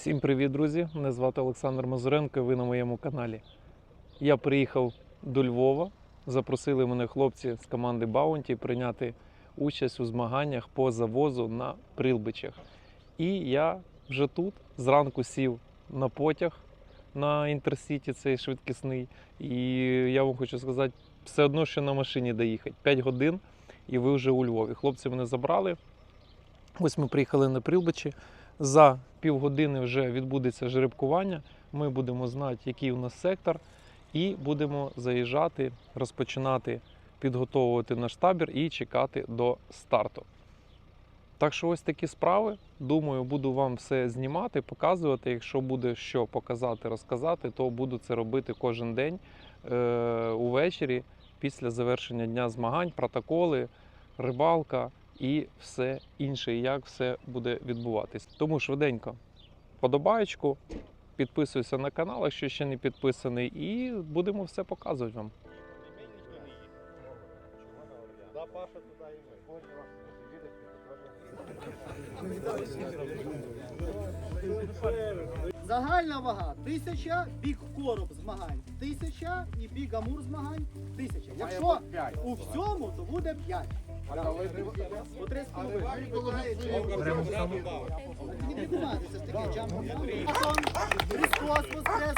Всім привіт, друзі! Мене звати Олександр Мазуренко. і Ви на моєму каналі. Я приїхав до Львова. Запросили мене хлопці з команди Баунті прийняти участь у змаганнях по завозу на прилбичах. І я вже тут зранку сів на потяг на інтерсіті, цей швидкісний. І я вам хочу сказати, все одно, що на машині доїхати. 5 годин, і ви вже у Львові. Хлопці мене забрали. Ось ми приїхали на прилбичі. За півгодини вже відбудеться жеребкування. Ми будемо знати, який у нас сектор, і будемо заїжджати, розпочинати підготовувати наш табір і чекати до старту. Так що ось такі справи. Думаю, буду вам все знімати, показувати. Якщо буде що показати, розказати, то буду це робити кожен день е- увечері після завершення дня змагань, протоколи, рибалка і все інше, як все буде відбуватись. Тому швиденько подобаєчку, підписуйся на канал, якщо ще не підписаний, і будемо все показувати вам. Паша туди і ми. Загальна вага 1000, бік короб змагань 1000 і бік амур змагань 1000. Якщо у всьому, то буде 5. По 3 Відбувається це ж таке джамп. Христос воскрес.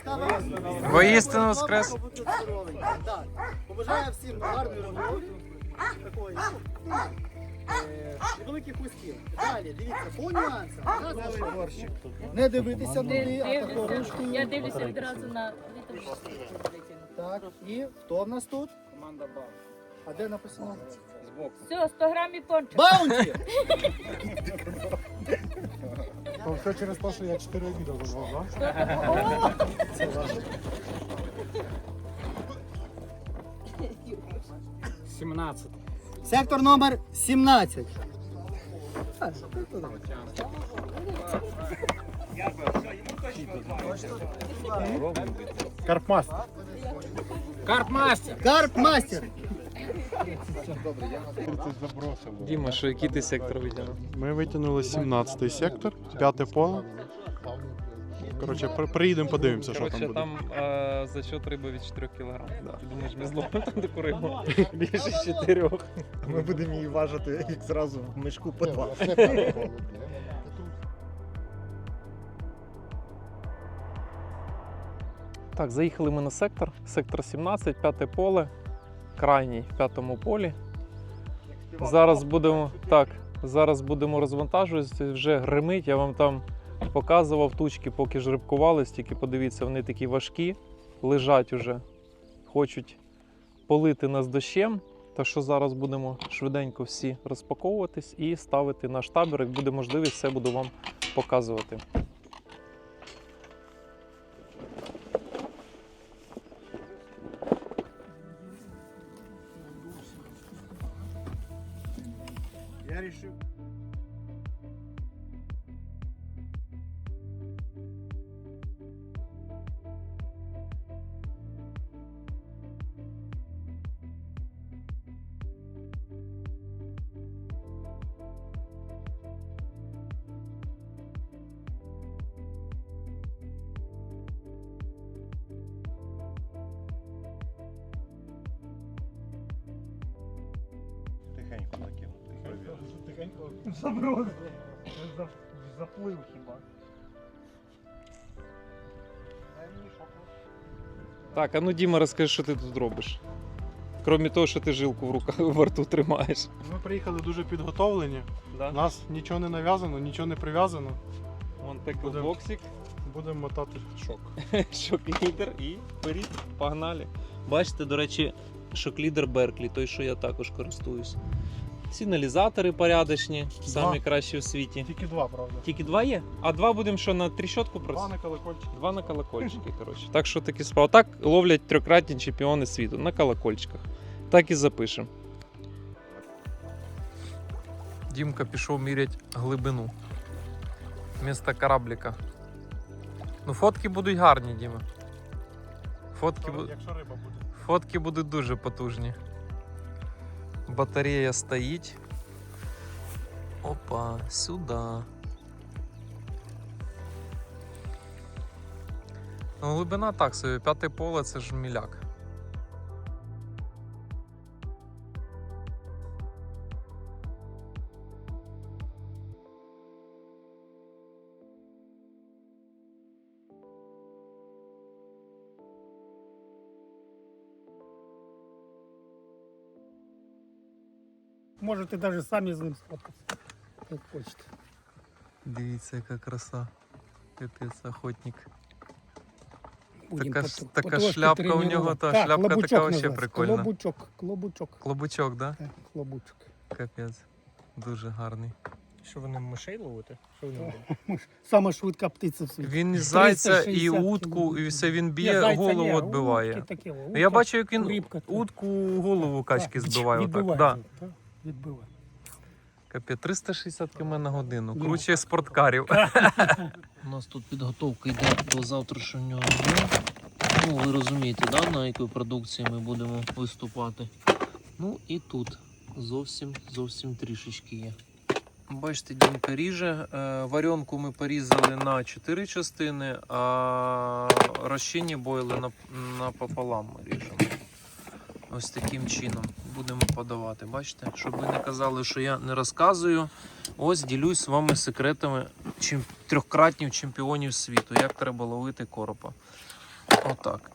Воістину воскрес. Так. Побажаю всім гарної роботи. Такої. Ну, Невеликих успіхів. Далі, дивіться, по нюансам. Не дивитися туди, а тако Дивлюся. ручкою. Я дивлюся відразу на вітер. Так, і хто в нас тут? Команда Баунті. А де написано? Все, 100 грамів пончик. Баунті! То все через те, що я 4 відео так? О, Сектор номер 17. Карпмастер. Карпмастер. Карпмастер! забросило. Діма, що який ти сектор витягнув? Ми витягнули 17-й сектор, п'яте поле. Коротше, при- приїдемо, подивимося, що там буде. там е, за счет риби від 4 кг. Ти думаєш, ми зловимо там таку рибу? Більше 4. Ми будемо її важити як зразу в мішку по два. Так, заїхали ми на сектор. Сектор 17, п'яте поле, крайній в п'ятому полі. Зараз будемо так, зараз будемо розвантажуватися, вже гримить. Я вам там показував тучки, поки ж рибкувались, тільки подивіться, вони такі важкі, лежать уже, хочуть полити нас дощем. Так що зараз будемо швиденько всі розпаковуватись і ставити наш табір. Як буде можливість, все буду вам показувати. Я рішив. Забросив. Заплив хіба. Так, а ну Діма, розкажи, що ти тут робиш. Крім того, що ти жилку в руках в рту тримаєш. Ми приїхали дуже підготовлені. У нас нічого не нав'язано, нічого не прив'язано. Вон Будем. боксик, Будемо мотати шок. шок-лідер і вперед, погнали. Бачите, до речі, шок-лідер Берклі, той, що я також користуюсь. Сигналізатори порядочні, самі кращі в світі. Тільки два, правда. Тільки два є? А два будемо що на тріщотку Два на колокольчик. Два на колокольчики, коротше. Так що такі справи. Так ловлять трьохкратні чемпіони світу на колокольчиках. Так і запишемо. Дімка пішов міряти глибину. Місто корабліка. Ну, фотки будуть гарні, Діма. Фотки, Якщо риба буде. фотки будуть дуже потужні батарея стоїть. Опа, сюди. Ну, глибина так собі, п'яте поле це ж міляк. Можете навіть самі з ним сфоткатися, як хочете. Дивіться, яка краса. Капець, охотник. Будем Така ж- така потрошки шляпка у нього, тренувати. та, Так, шляпка така клобучок вообще називається. прикольна. Клобучок, клобучок. Клобучок, да? Так, клобучок. Капець. Дуже гарний. Що ви ним мишей ловите? Що ви ним робите? Сама швидка птиця в світі. Він і зайця, і 360 утку, і все він Ні, б'є, зайця голову відбиває. Ну, утка, Я бачу, як він рибка, утку голову качки Так, збиває. Отак. відбиває, Да. так, відбиває. Капець, 360 км на годину. Круче спорткарів. У нас тут підготовка йде до завтрашнього дня. Ну, ви розумієте, да, на якій продукції ми будемо виступати. Ну і тут зовсім зовсім трішечки є. Бачите, Дімка ріже. Е, Варіонку ми порізали на 4 частини, а розчинні бойли на, напополам ми ріжемо. Ось таким чином будемо подавати. Бачите, щоб ви не казали, що я не розказую. Ось ділюсь з вами секретами чим... трьохкратнів чемпіонів світу, як треба ловити коропа. Отак.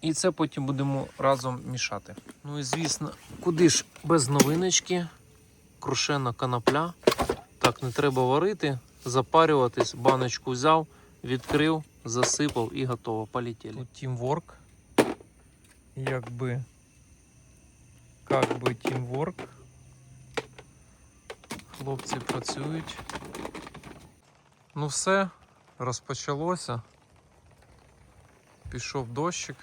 І це потім будемо разом мішати. Ну і звісно, куди ж без новиночки, крушена канапля. Так, не треба варити, запарюватись, баночку взяв, відкрив, засипав і готово. Полетіли. Тімворк. Якби. Как би тімворк. Хлопці працюють. Ну все, розпочалося. Пішов дощик.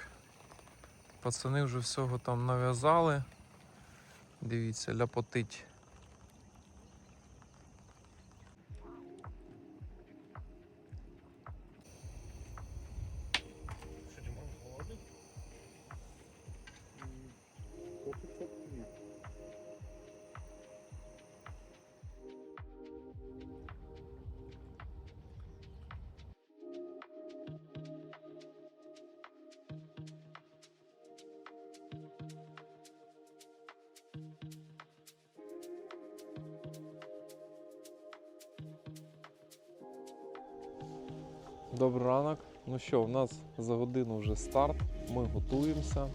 Пацани вже всього там нав'язали. Дивіться, ляпотить. Добрий ранок. Ну що, у нас за годину вже старт. Ми готуємося.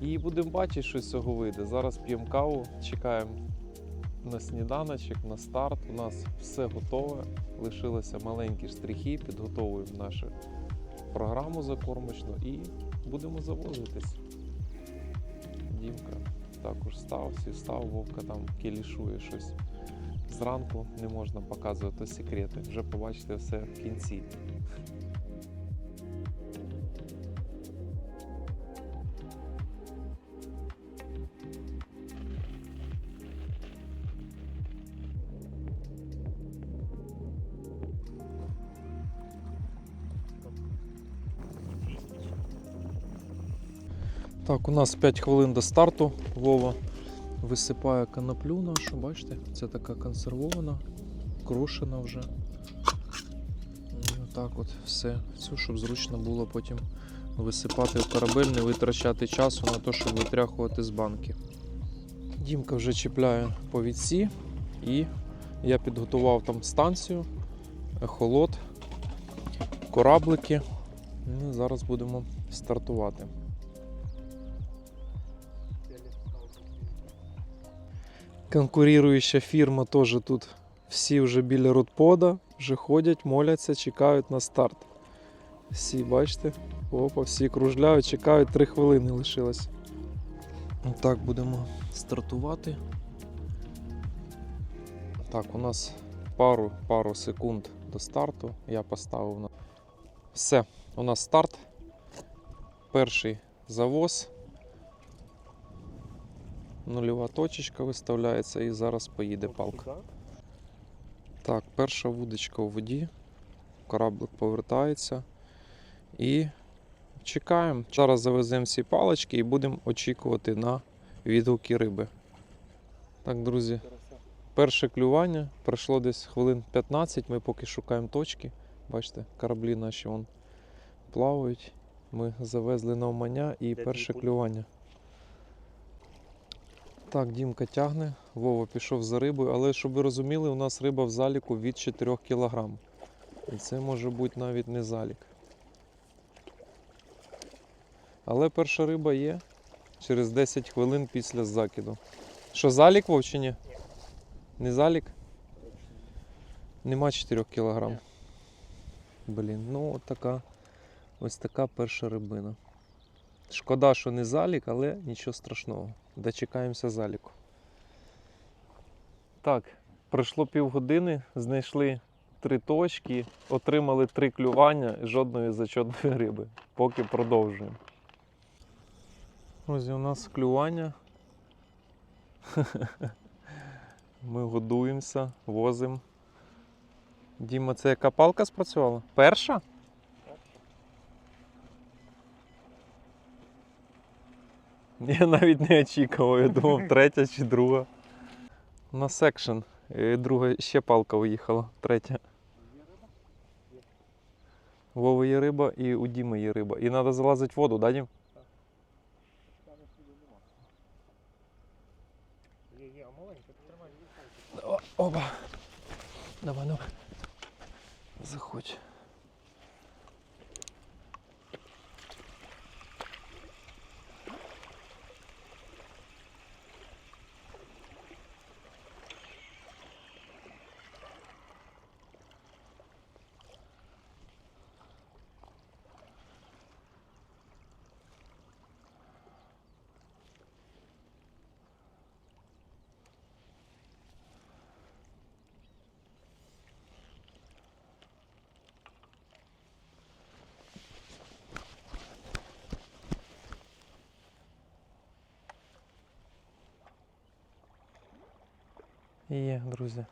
І будемо бачити, що з цього вийде. Зараз п'ємо каву, чекаємо на сніданочок, на старт. У нас все готове. Лишилися маленькі штрихи, підготовуємо нашу програму закормочну і будемо завозитись. Дімка також став, всі став, Вовка там келішує щось. Зранку не можна показувати секрети. Вже побачите все в кінці. Так, у нас 5 хвилин до старту. Вова висипає канаплю нашу, бачите? Це така консервована, крушена вже. І отак от все в цю, щоб зручно було потім висипати в корабель, не витрачати часу на те, щоб витряхувати з банки. Дімка вже чіпляє повідці і я підготував там станцію, ехолот, кораблики. Ну, зараз будемо стартувати. Конкуруюча фірма теж тут всі вже біля родпода, вже ходять, моляться, чекають на старт. Всі, бачите? Опа, всі кружляють, чекають, 3 хвилини лишилось. Так, будемо стартувати. Так, у нас пару, пару секунд до старту. Я поставив на. Все, у нас старт. Перший завоз. Нульова точечка виставляється і зараз поїде палка. Так, перша вудочка у воді. Кораблик повертається. І чекаємо. Зараз завеземо всі палички і будемо очікувати на відгуки риби. Так, друзі, перше клювання пройшло десь хвилин 15. Ми поки шукаємо точки. Бачите, кораблі наші вон плавають. Ми завезли на Уманя і перше клювання. Так, Дімка тягне, Вова пішов за рибою, але щоб ви розуміли, у нас риба в заліку від 4 кг. І це може бути навіть не залік. Але перша риба є через 10 хвилин після закиду. Що, залік Вов чи ні? Не залік? Нема 4 кг. Блін, ну от така. Ось така перша рибина. Шкода, що не залік, але нічого страшного. Дочекаємося заліку. Так, пройшло півгодини, знайшли три точки, отримали три клювання і жодної зачетної риби. Поки продовжуємо. Ось у нас клювання. Ми годуємося, возимо. Діма, це яка палка спрацювала? Перша? Я навіть не очікував, я думав, третя чи друга. На секшн. Друга ще палка уїхала, третя. У Вови є риба і у Діми є риба. І треба залазити воду, да, Дім? Опа. Давай, давай. Заходь. Є, друзі.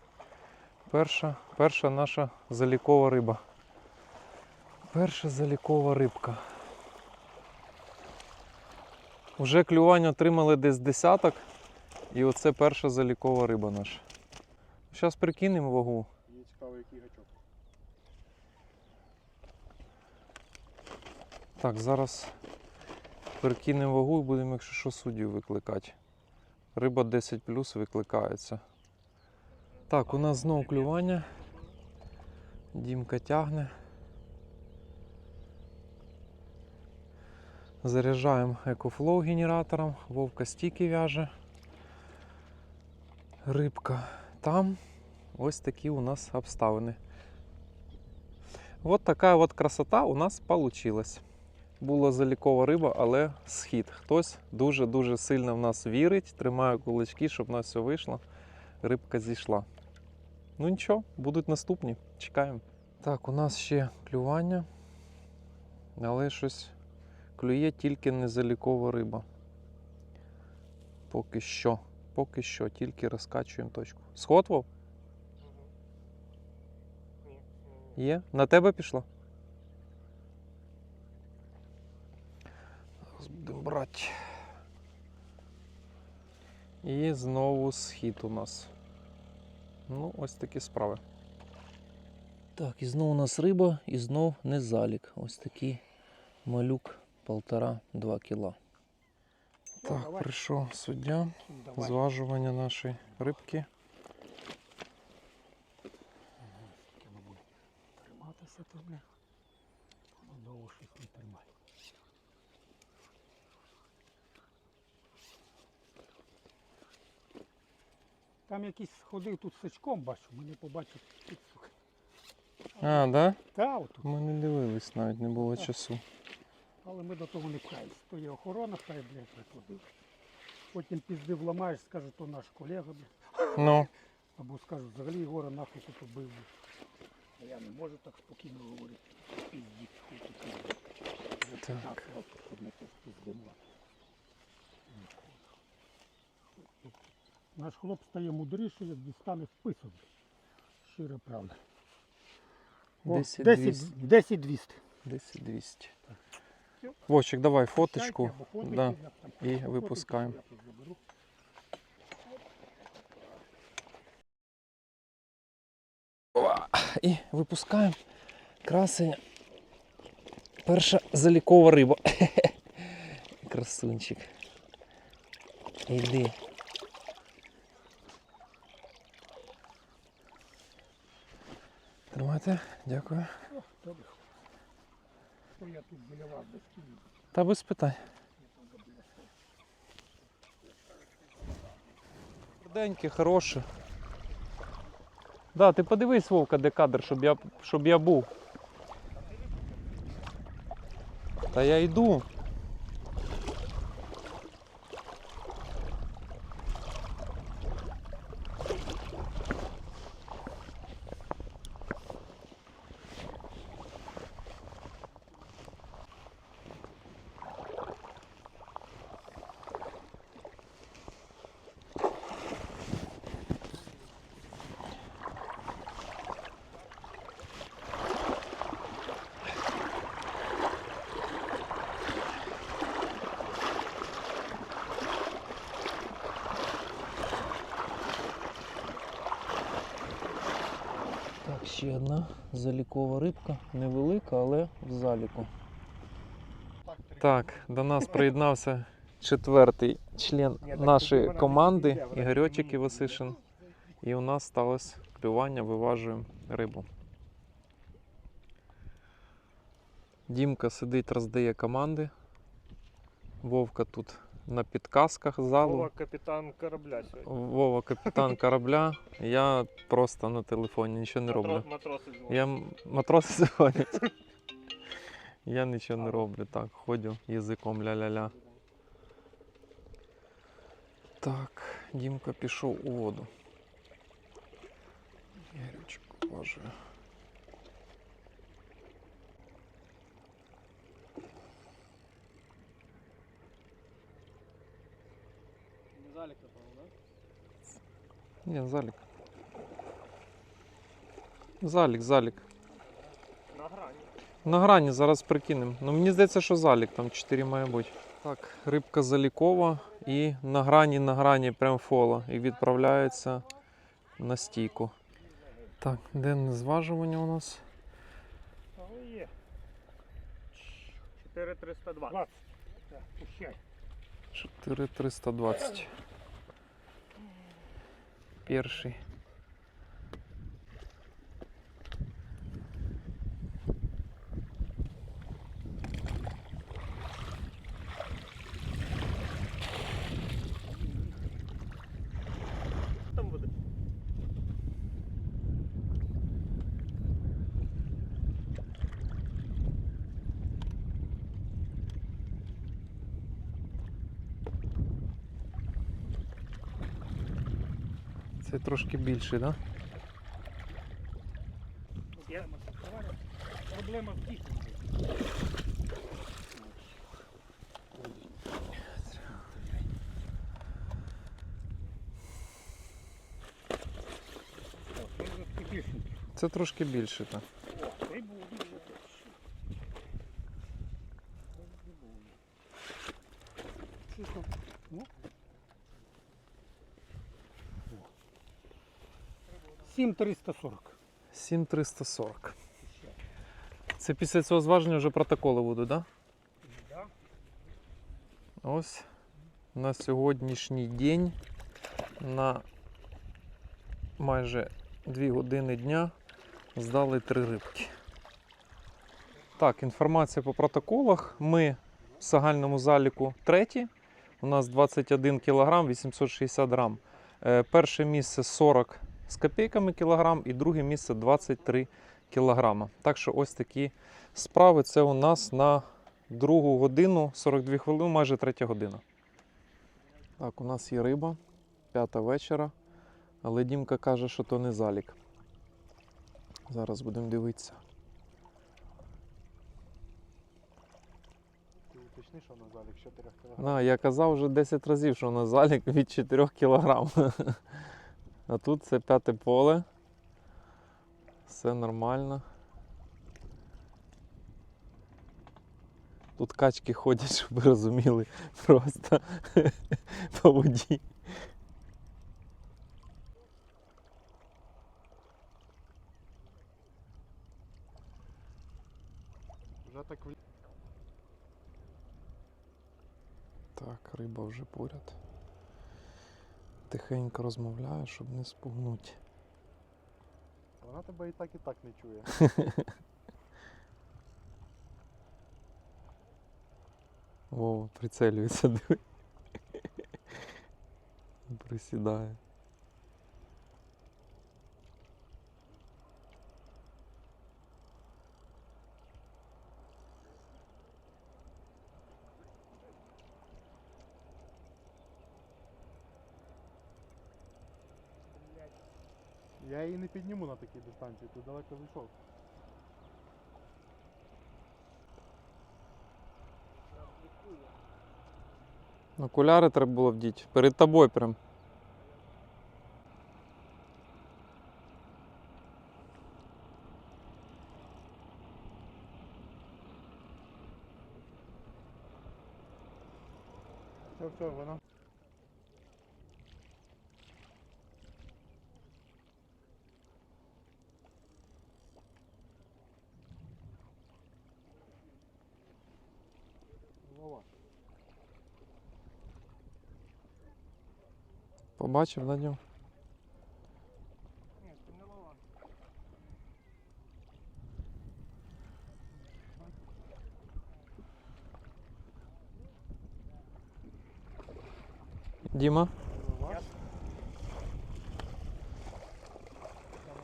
Перша, перша наша залікова риба. Перша залікова рибка. Уже клювання отримали десь десяток. І оце перша залікова риба наша. Зараз прикинемо вагу. Є цікавий який гачок. Так, зараз перекинемо вагу і будемо, якщо що, суддів викликати. Риба 10 викликається. Так, у нас знову клювання. Дімка тягне. Заряджаємо екофлоу генератором, вовка стіки в'яже. Рибка там. Ось такі у нас обставини. От така от красота у нас получилась. Була залікова риба, але схід. Хтось дуже-дуже сильно в нас вірить, тримає кулачки, щоб в нас все вийшло. Рибка зійшла. Ну нічого, будуть наступні. Чекаємо. Так, у нас ще клювання. Але щось клює тільки незалікова риба. Поки що. Поки що, тільки розкачуємо точку. Сход, Вов? Ні, ні, ні. Є? На тебе пішло? Зараз будемо брати. І знову схід у нас. Ну, ось такі справи. Так, і знову у нас риба, і знов не залік. Ось такий малюк полтора-два кіла. Так, прийшов суддя. Зважування нашої рибки. Триматися то, бля. Воно довго щось не тримає. Там якийсь ходив тут сачком, бачу, мене побачив. Тут, слухай. А, да? Та, отут. Ми не дивились навіть, не було часу. Але ми до того не пхаємось. То є охорона, хай, блядь, приходить. Потім пізди вламаєш, скаже, то наш колега, блядь. Ну, Або скажуть, взагалі Ігора нахуй тут убив. А я не можу так спокійно говорити. Піздіть, хуй тут Так. 15 років, щоб не це спіздимо. Наш хлоп стає мудріший, як дістане вписок. Щира правда. О, 10 10 10 200. 10 200. Вовчик, давай фоточку. Да. І випускаємо. І випускаємо красення. Перша залікова риба. Красунчик. Іди. Тримайте, дякую. Я тут біля вас без? Та без питань. Тверденьке, хороше. Да, ти подивись, Вовка, де кадр, щоб я, щоб я був. Та я йду. Так, ще одна залікова рибка. Невелика, але в заліку. Так, до нас приєднався четвертий член нашої команди Ігорьочик Івасишин. І у нас сталося клювання, виважуємо рибу. Дімка сидить, роздає команди. Вовка тут на підказках залу. Вова капітан корабля сьогодні. Вова капітан корабля. Я просто на телефоні нічого не роблю. Матроси дзвонять. Я м- матроси дзвонять. Я нічого не роблю. Так, ходю язиком ля-ля-ля. Так, Дімка пішов у воду. Ярючок, боже. Ні, залік. Залік, залік. На грані. На грані зараз прикинемо. Ну мені здається, що залік там 4 має бути. Так, рибка залікова і на грані, на грані прям фола. І відправляється на стійку. Так, денне зважування у нас. Але є. 4320. 20. Так, пущай. 4320. Перший. Трошки більший, так? Проблема в дітях. Це трошки більше, так. Сім 340. 7340. Це після цього зваження вже протоколи будуть, так? Да. Да? Ось на сьогоднішній день на майже 2 години дня здали три рибки. Так, інформація по протоколах. Ми в загальному заліку треті. У нас 21 кг 860 грам. Е, Перше місце 40 з копійками кілограм і друге місце 23 кілограма. Так що ось такі справи. Це у нас на другу годину 42 хвилини, майже третя година. Так, у нас є риба, п'ята вечора. Але Дімка каже, що то не залік. Зараз будемо дивитися. Ти уточни, що на залік 4 кг. Я казав вже 10 разів, що на залік від 4 кг. А тут це п'яте поле. Все нормально. Тут качки ходять, щоб ви розуміли, просто по воді. Вже так Так, риба вже поряд. Тихенько розмовляю, щоб не спугнути. Вона тебе і так, і так не чує. Вова прицелюється, диви. Присідає. Я її не підніму на такій дистанції, ти далеко зайшов. Окуляри треба було вдіти. Перед тобою прям. Все, все, вона. Вова. Побачив, Надю? Діма? Вова.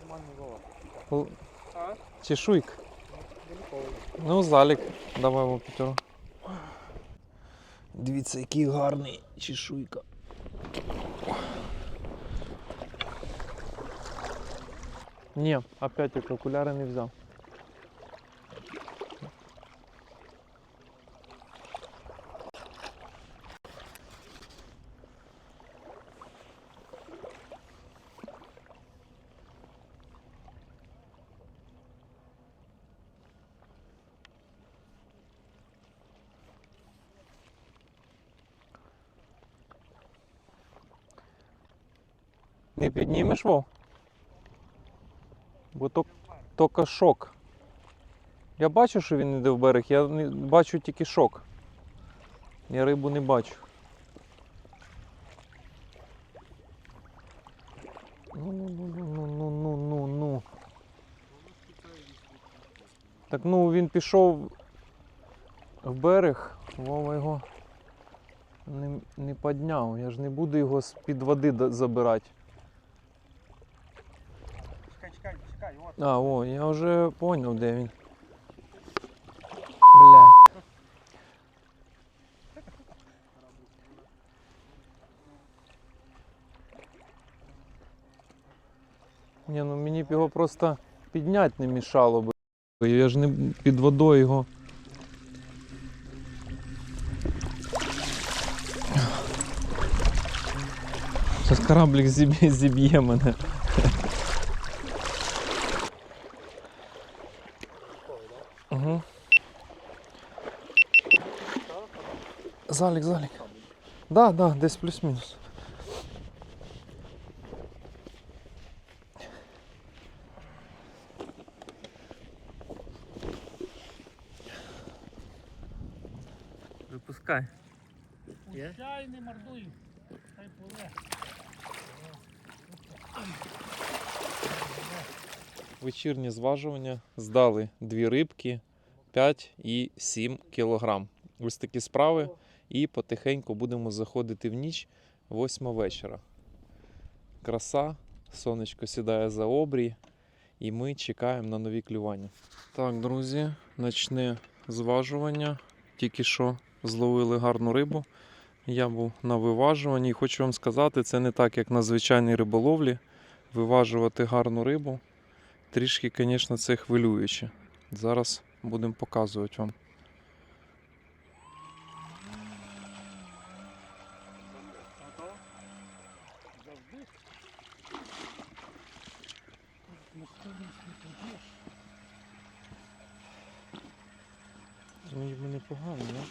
Нормальний Вова. Л- Чешуйк. Ну, залік. Давай його п'ятеро. Дивіться, який гарний чешуйка. Ні, опять як окуляри не взяв. Не піднімеш вов? Бо то, то шок. Я бачу, що він йде в берег, я не, бачу тільки шок. Я рибу не бачу. Ну, ну, ну, ну, ну, ну, ну, ну. Так ну він пішов в берег, Вова його не, не підняв. Я ж не буду його з-під води забирати. А, о, я вже поняв, де він. Блядь. Ні, ну мені б його просто підняти не мішало би. Я ж не під водою його. Зараз кораблик зіб'є, зіб'є мене. Угу. Залік, залік. Да, да, десь плюс-мінус. Випускай. Пущай, не мордуй. Хай пливе. Вечірнє зважування здали дві рибки 5 і 7 кілограм. Ось такі справи. І потихеньку будемо заходити в ніч 8 вечора. Краса, сонечко сідає за обрій, і ми чекаємо на нові клювання. Так, друзі, ночне зважування. Тільки що зловили гарну рибу. Я був на виважуванні і хочу вам сказати, це не так, як на звичайній риболовлі. Виважувати гарну рибу трішки, звісно, це хвилююче. Зараз будемо показувати вам. Завжди. На сторінці не пойдеш. Ну, ніби непогано, не?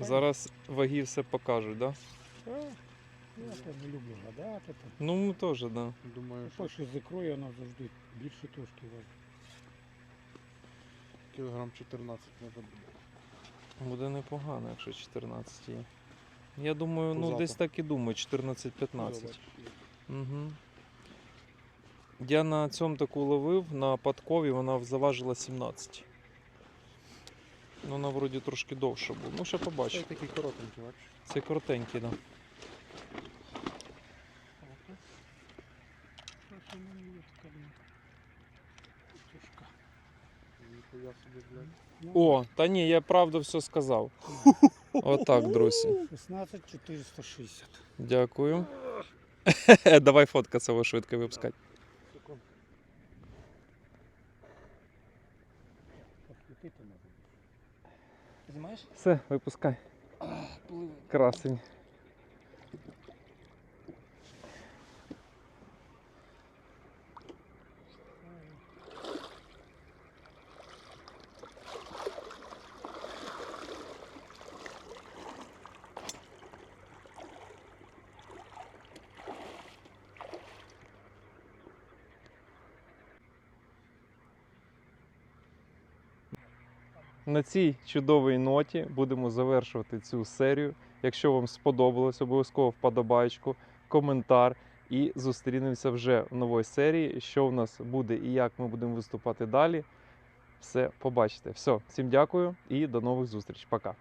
Зараз ваги все покажуть, так? Да? Я там не люблю гадати. Там. Ну, ми теж, так. Да. Думаю, що що з ікрою, воно завжди більше трошки важить. кілограм 14 може бути. Буде непогано, якщо 14 є. Я думаю, ну десь так і думаю, 14-15. Угу. Я на цьому таку ловив, на подкові вона заважила 17. Ну, вона вроді трошки довша була. Ну, ще Це побачимо. такий коротенький, бачиш? Це коротенький, так. Да. О, та ні, я правду все сказав. Отак, друзі. 16 460. Дякую. Давай фоткатися ви швидко випускати. Секунду. Знімаєш? Все, випускай. Красень. На цій чудовій ноті будемо завершувати цю серію. Якщо вам сподобалось, обов'язково вподобайку, коментар і зустрінемося вже в новій серії. Що в нас буде і як ми будемо виступати далі. Все побачите. Все, всім дякую і до нових зустріч. Пока.